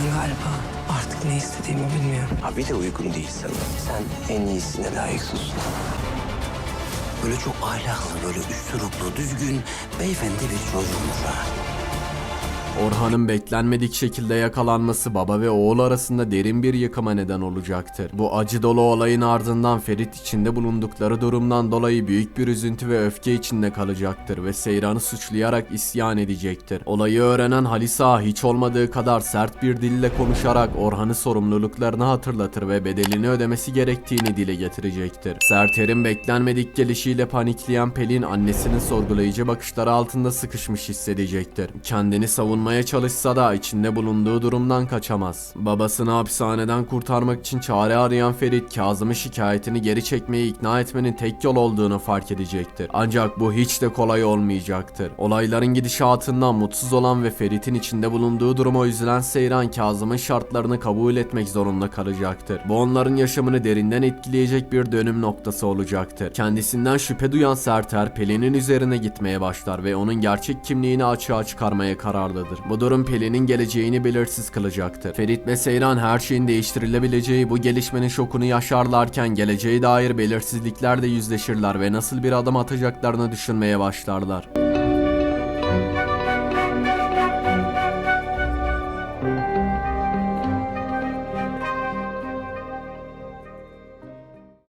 Ben galiba artık ne istediğimi bilmiyorum. Abi de uygun değil sana. Sen en iyisine layıksın. Böyle çok ahlaklı, böyle üsturuplu, düzgün, beyefendi bir çocuğumuz var. Orhan'ın beklenmedik şekilde yakalanması baba ve oğul arasında derin bir yıkıma neden olacaktır. Bu acı dolu olayın ardından Ferit içinde bulundukları durumdan dolayı büyük bir üzüntü ve öfke içinde kalacaktır ve Seyran'ı suçlayarak isyan edecektir. Olayı öğrenen Halisa hiç olmadığı kadar sert bir dille konuşarak Orhan'ı sorumluluklarını hatırlatır ve bedelini ödemesi gerektiğini dile getirecektir. Serter'in beklenmedik gelişiyle panikleyen Pelin annesinin sorgulayıcı bakışları altında sıkışmış hissedecektir. Kendini savunmaya çalışsa da içinde bulunduğu durumdan kaçamaz. Babasını hapishaneden kurtarmak için çare arayan Ferit Kazım'ı şikayetini geri çekmeye ikna etmenin tek yol olduğunu fark edecektir. Ancak bu hiç de kolay olmayacaktır. Olayların gidişatından mutsuz olan ve Ferit'in içinde bulunduğu duruma üzülen Seyran Kazım'ın şartlarını kabul etmek zorunda kalacaktır. Bu onların yaşamını derinden etkileyecek bir dönüm noktası olacaktır. Kendisinden şüphe duyan Serter Pelin'in üzerine gitmeye başlar ve onun gerçek kimliğini açığa çıkarmaya kararlıdır. Bu durum Pelin'in geleceğini belirsiz kılacaktır. Ferit ve Seyran her şeyin değiştirilebileceği bu gelişmenin şokunu yaşarlarken geleceğe dair belirsizliklerle yüzleşirler ve nasıl bir adım atacaklarını düşünmeye başlarlar.